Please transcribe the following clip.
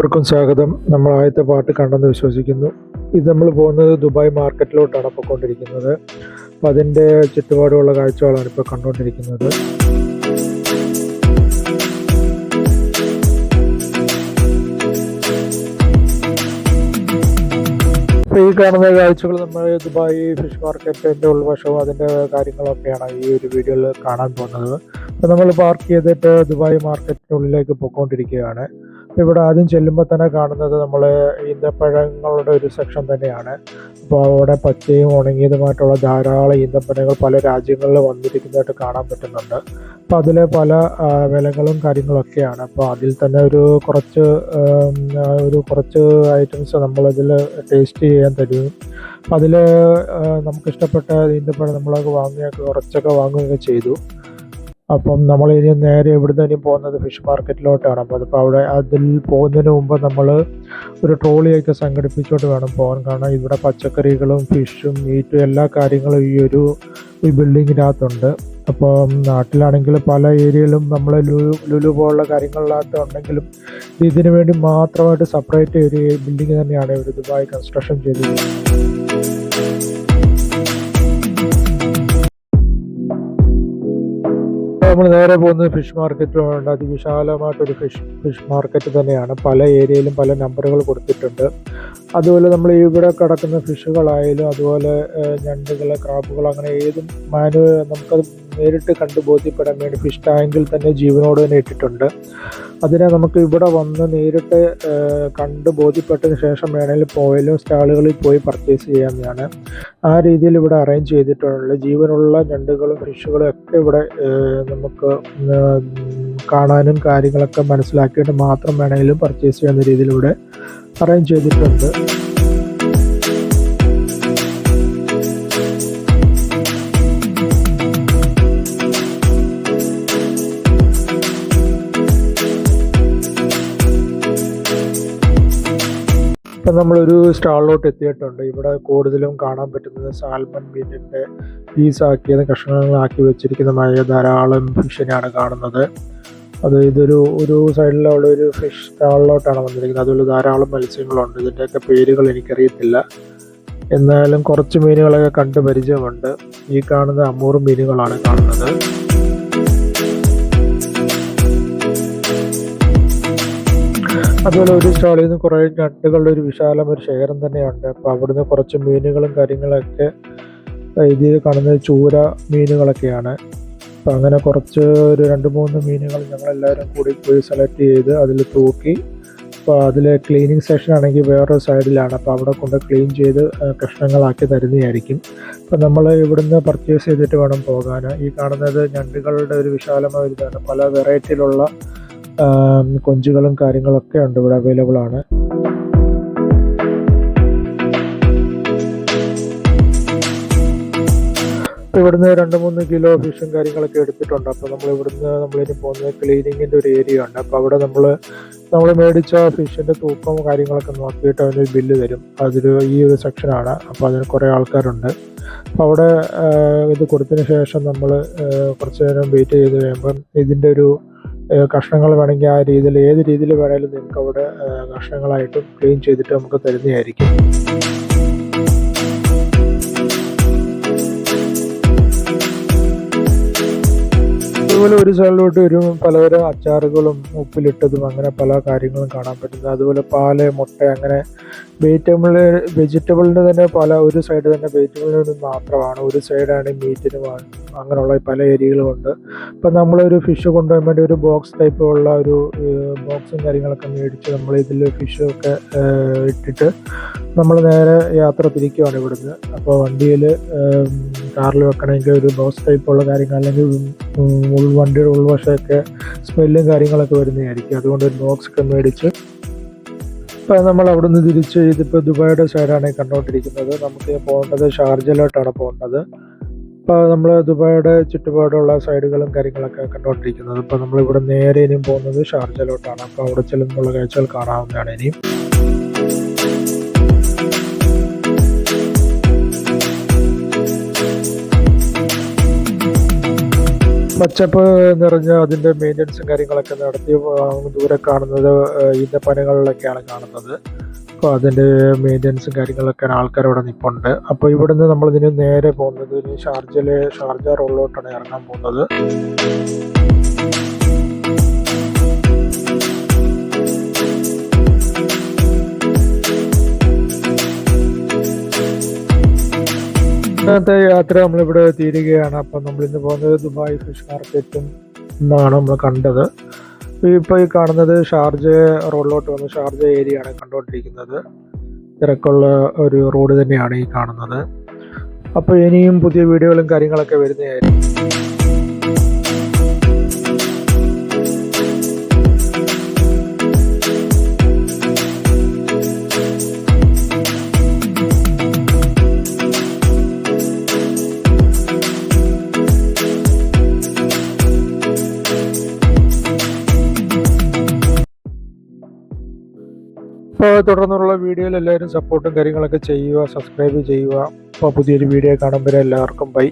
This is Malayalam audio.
എല്ലാവർക്കും സ്വാഗതം. നമ്മൾ ആദ്യത്തെ പാട്ട് കണ്ടെന്ന് വിശ്വസിക്കുന്നു. ഇത് നമ്മൾ പോകുന്നത് ദുബായ് മാർക്കറ്റിലോട്ടാണ് പോയിക്കൊണ്ടിരിക്കുന്നത്. അപ്പം അതിന്റെ ചുറ്റുപാടുമുള്ള കാഴ്ചകളാണ് ഇപ്പോൾ കണ്ടുകൊണ്ടിരിക്കുന്നത്. അപ്പോൾ ഈ കാണുന്ന കാഴ്ചകൾ നമ്മൾ ദുബായ് ഫിഷ് മാർക്കറ്റിന്റെ ഉൾവശവും അതിന്റെ കാര്യങ്ങളൊക്കെയാണ് ഈ ഒരു വീഡിയോയിൽ കാണാൻ പോകുന്നത്. അപ്പോൾ നമ്മൾ പാർക്ക് ചെയ്തിട്ട് ദുബായ് മാർക്കറ്റിനുള്ളിലേക്ക് പോയിക്കൊണ്ടിരിക്കുകയാണ്. ഇവിടെ ആദ്യം ചെല്ലുമ്പോൾ തന്നെ കാണുന്നത് നമ്മൾ ഈന്തപ്പഴങ്ങളുടെ ഒരു സെക്ഷൻ തന്നെയാണ്. അപ്പോൾ അവിടെ പച്ചയും ഉണങ്ങിയതുമായിട്ടുള്ള ധാരാളം ഈന്തപ്പഴങ്ങൾ പല രാജ്യങ്ങളിൽ വന്നിരിക്കുന്നതായിട്ട് കാണാൻ പറ്റുന്നുണ്ട്. അപ്പോൾ അതിൽ പല വിലകളും കാര്യങ്ങളൊക്കെയാണ്. അപ്പോൾ അതിൽ തന്നെ ഒരു കുറച്ച് ഒരു കുറച്ച് ഐറ്റംസ് നമ്മളതിൽ ടേസ്റ്റ് ചെയ്യാൻ തരും. അപ്പം അതിൽ നമുക്കിഷ്ടപ്പെട്ട ഈന്തപ്പഴം നമ്മളൊക്കെ വാങ്ങിയൊക്കെ കുറച്ചൊക്കെ വാങ്ങുകയൊക്കെ ചെയ്തു. അപ്പം നമ്മൾ ഇനി നേരെ ഇവിടുന്ന് ഇനി പോകുന്നത് ഫിഷ് മാർക്കറ്റിലോട്ടാണ് അപ്പോൾ അതിപ്പോൾ അവിടെ അതിൽ പോകുന്നതിന് മുമ്പ് നമ്മൾ ഒരു ട്രോളിയൊക്കെ സംഘടിപ്പിച്ചുകൊണ്ട് വേണം പോകാൻ. കാരണം ഇവിടെ പച്ചക്കറികളും ഫിഷും മീറ്റും എല്ലാ കാര്യങ്ങളും ഈ ഒരു ഈ ബിൽഡിങ്ങിനകത്തുണ്ട് അപ്പോൾ നാട്ടിലാണെങ്കിൽ പല ഏരിയയിലും നമ്മൾ ലുലു ലുലു പോലുള്ള കാര്യങ്ങളിനകത്ത് ഉണ്ടെങ്കിലും ഇതിനു വേണ്ടി മാത്രമായിട്ട് സെപ്പറേറ്റ് ഒരു ബിൽഡിംഗ് തന്നെയാണ് ഇവർ ദുബായ് കൺസ്ട്രക്ഷൻ ചെയ്തത് നമ്മൾ നേരെ പോകുന്നത് ഫിഷ് മാർക്കറ്റിലുണ്ട് അതിവിശാലമായിട്ടൊരു ഫിഷ് ഫിഷ് മാർക്കറ്റ് തന്നെയാണ്. പല ഏരിയയിലും പല നമ്പറുകൾ കൊടുത്തിട്ടുണ്ട്. അതുപോലെ നമ്മൾ ഇവിടെ കിടക്കുന്ന ഫിഷുകളായാലും അതുപോലെ ഞണ്ടുകൾ ക്രാബുകൾ അങ്ങനെ ഏതും മാനു നമുക്കത് നേരിട്ട് കണ്ട് ബോധ്യപ്പെടാൻ വേണ്ടി ഫിഷ് ടാങ്കിൽ തന്നെ ജീവനോട് തന്നെ ഇട്ടിട്ടുണ്ട്. അതിനെ നമുക്ക് ഇവിടെ വന്ന് നേരിട്ട് കണ്ട് ബോധ്യപ്പെട്ടതിന് ശേഷം വേണമെങ്കിൽ പോയാലും സ്റ്റാളുകളിൽ പോയി പർച്ചേസ് ചെയ്യാവുന്നതാണ് ആ രീതിയിൽ ഇവിടെ അറേഞ്ച് ചെയ്തിട്ടുള്ള ജീവനുള്ള ഞണ്ടുകളും ഫിഷുകളും ഒക്കെ ഇവിടെ നമുക്ക് കാണാനും കാര്യങ്ങളൊക്കെ മനസ്സിലാക്കിയിട്ട് മാത്രം വേണമെങ്കിലും പർച്ചേസ് ചെയ്യുന്ന രീതിയിൽ ഇവിടെ അറേഞ്ച് ചെയ്തിട്ടുണ്ട്. ഇപ്പം നമ്മളൊരു സ്റ്റാളിലോട്ട് എത്തിയിട്ടുണ്ട്. ഇവിടെ കൂടുതലും കാണാൻ പറ്റുന്നത് സാൽമൺ മീനിന്റെ പീസാക്കിയത് കഷ്ണങ്ങളാക്കി വെച്ചിരിക്കുന്നതുമായ ധാരാളം ഫിഷിനെയാണ് കാണുന്നത്. അത് ഇതൊരു ഒരു സൈഡിലുള്ള ഒരു ഫിഷ് സ്റ്റാളിലോട്ടാണ് വന്നിരിക്കുന്നത്. അതുപോലെ ധാരാളം മത്സ്യങ്ങളുണ്ട്. ഇതിന്റെയൊക്കെ പേരുകൾ എനിക്കറിയത്തില്ല. എന്നാലും കുറച്ച് മീനുകളൊക്കെ കണ്ട് പരിചയമുണ്ട്. ഈ കാണുന്ന അമൂർ മീനുകളാണ് കാണുന്നത്. അതുപോലെ ഒരു സ്റ്റാളിൽ നിന്ന് കുറേ ഞണ്ടുകളുടെ ഒരു വിശാലം ഒരു ശേഖരം തന്നെയുണ്ട്. അപ്പോൾ അവിടുന്ന് കുറച്ച് മീനുകളും കാര്യങ്ങളൊക്കെ ഇതിൽ കാണുന്നത് ചൂര മീനുകളൊക്കെയാണ്. അപ്പോൾ അങ്ങനെ കുറച്ച് ഒരു രണ്ട് മൂന്ന് മീനുകൾ ഞങ്ങളെല്ലാവരും കൂടി പോയി സെലക്ട് ചെയ്ത് അതിൽ തൂക്കി അപ്പോൾ അതിൽ ക്ലീനിങ് സെക്ഷൻ ആണെങ്കിൽ വേറൊരു സൈഡിലാണ് അപ്പോൾ അവിടെ കൊണ്ട് ക്ലീൻ ചെയ്ത് കഷ്ണങ്ങളാക്കി തരുന്നതായിരിക്കും. അപ്പോൾ നമ്മൾ ഇവിടുന്ന് പർച്ചേസ് ചെയ്തിട്ട് വേണം പോകാൻ. ഈ കാണുന്നത് ഞണ്ടുകളുടെ ഒരു വിശാലമായ ഒരു ഇതാണ്. പല വെറൈറ്റിയിലുള്ള കൊഞ്ചുകളും കാര്യങ്ങളൊക്കെ ഉണ്ട്. ഇവിടെ അവൈലബിൾ ആണ്. ഇവിടുന്ന് രണ്ട് മൂന്ന് കിലോ ഫിഷും കാര്യങ്ങളൊക്കെ എടുത്തിട്ടുണ്ട്. അപ്പോൾ നമ്മൾ ഇവിടുന്ന് നമ്മളിനി പോകുന്നത് ക്ലീനിങ്ങിന്റെ ഒരു ഏരിയ ഉണ്ട് അപ്പോൾ അവിടെ നമ്മൾ നമ്മൾ മേടിച്ച ഫിഷിന്റെ തൂക്കം കാര്യങ്ങളൊക്കെ നോക്കിയിട്ട് അതിനൊരു ബില്ല് തരും. അതൊരു ഈ ഒരു സെക്ഷനാണ് അപ്പോൾ അതിന് കുറേ ആൾക്കാരുണ്ട്. അപ്പോൾ അവിടെ ഇത് കൊടുത്തതിന് ശേഷം നമ്മൾ കുറച്ചു നേരം വെയിറ്റ് ചെയ്ത് കഴിയുമ്പം ഇതിന്റെ ഒരു കഷ്ണങ്ങൾ വേണമെങ്കിൽ ആ രീതിയിൽ ഏത് രീതിയിൽ വേണമെങ്കിലും നിങ്ങൾക്ക് അവിടെ കഷ്ണങ്ങളായിട്ട് ക്ലീൻ ചെയ്തിട്ട് നമുക്ക് തരുന്നതായിരിക്കും. അതുപോലെ ഒരു സൈഡിലോട്ട് ഒരു പലതരം അച്ചാറുകളും ഉപ്പിലിട്ടതും അങ്ങനെ പല കാര്യങ്ങളും കാണാൻ പറ്റുന്നത്. അതുപോലെ പാൽ മുട്ട അങ്ങനെ വെജിറ്റബിൾ വെജിറ്റബിളിന് തന്നെ പല ഒരു സൈഡ് തന്നെ വെജിറ്റബിളിന് മാത്രമാണ്. ഒരു സൈഡാണ് മീറ്റിന് അങ്ങനെയുള്ള പല ഏരിയകളുമുണ്ട് ഇപ്പം നമ്മളൊരു ഫിഷ് കൊണ്ടുപോകാൻ വേണ്ടി ഒരു ബോക്സ് ടൈപ്പ് ഉള്ള ഒരു ബോക്സും കാര്യങ്ങളൊക്കെ മേടിച്ച് നമ്മൾ ഇതിൽ ഫിഷൊക്കെ ഇട്ടിട്ട് നമ്മൾ നേരെ യാത്ര തിരിക്കുകയാണ് ഇവിടുന്ന്. അപ്പോൾ വണ്ടിയിൽ കാറിൽ വെക്കണമെങ്കിൽ ഒരു ബോക്സ് ടൈപ്പ് ഉള്ള കാര്യങ്ങൾ അല്ലെങ്കിൽ ഉൾ വണ്ടിയുടെ ഉൾവശമൊക്കെ സ്മെല്ലും കാര്യങ്ങളൊക്കെ വരുന്നതായിരിക്കും. അതുകൊണ്ട് ഒരു ബോക്സ് ഒക്കെ മേടിച്ച് നമ്മൾ അവിടുന്ന് തിരിച്ച് ഇതിപ്പോൾ ദുബായുടെ സൈഡാണ് കണ്ടുകൊണ്ടിരിക്കുന്നത് നമുക്ക് പോകേണ്ടത് ഷാർജയിലോട്ടാണ് പോകേണ്ടത്. ഇപ്പോൾ നമ്മൾ ദുബായുടെ ചുറ്റുപാടുള്ള സൈഡുകളും കാര്യങ്ങളൊക്കെ കണ്ടുകൊണ്ടിരിക്കുന്നത് ഇപ്പോൾ നമ്മളിവിടെ നേരെ ഇനിയും പോകുന്നത് ഷാർജയിലോട്ടാണ്. അപ്പോൾ അവിടെ ചെല്ലുന്നുള്ള കാഴ്ചകൾ കാണാവുന്നതാണ് ഇനിയും. പച്ചപ്പ് നിറഞ്ഞ അതിന്റെ മെയിന്റനൻസും കാര്യങ്ങളൊക്കെ നടത്തി ദൂരെ കാണുന്നത് ഈന്തപ്പനകളിലൊക്കെയാണ് കാണുന്നത്. അപ്പോൾ അതിന്റെ മെയിന്റനൻസും കാര്യങ്ങളൊക്കെ ആൾക്കാർ ഇവിടെ നിൽപ്പുണ്ട് അപ്പോൾ ഇവിടുന്ന് നമ്മളിതിന് നേരെ പോകുന്നത് ഇനി ഷാർജയിലെ ഷാർജ റോഡിലോട്ടാണ് ഇറങ്ങാൻ പോകുന്നത്. ഇന്നത്തെ യാത്ര നമ്മളിവിടെ തീരുകയാണ്. അപ്പം നമ്മളിന്ന് പോകുന്നത് ദുബായ് ഫിഷ് മാർക്കറ്റും എന്നാണ് നമ്മൾ കണ്ടത്. ഇപ്പോൾ ഈ കാണുന്നത് ഷാർജ റോഡിലോട്ട് വന്ന് ഷാർജ ഏരിയ ആണ് കണ്ടുകൊണ്ടിരിക്കുന്നത്. തിരക്കുള്ള ഒരു റോഡ് തന്നെയാണ് ഈ കാണുന്നത്. അപ്പോൾ ഇനിയും പുതിയ വീഡിയോകളും കാര്യങ്ങളൊക്കെ വരുന്നതായിരിക്കും. അപ്പോൾ തുടർന്നുള്ള വീഡിയോയിൽ എല്ലാവരും സപ്പോർട്ടും കാര്യങ്ങളൊക്കെ ചെയ്യുക സബ്സ്ക്രൈബ് ചെയ്യുക. അപ്പോൾ പുതിയൊരു വീഡിയോ കാണുമ്പോൾ എല്ലാവർക്കും ബൈ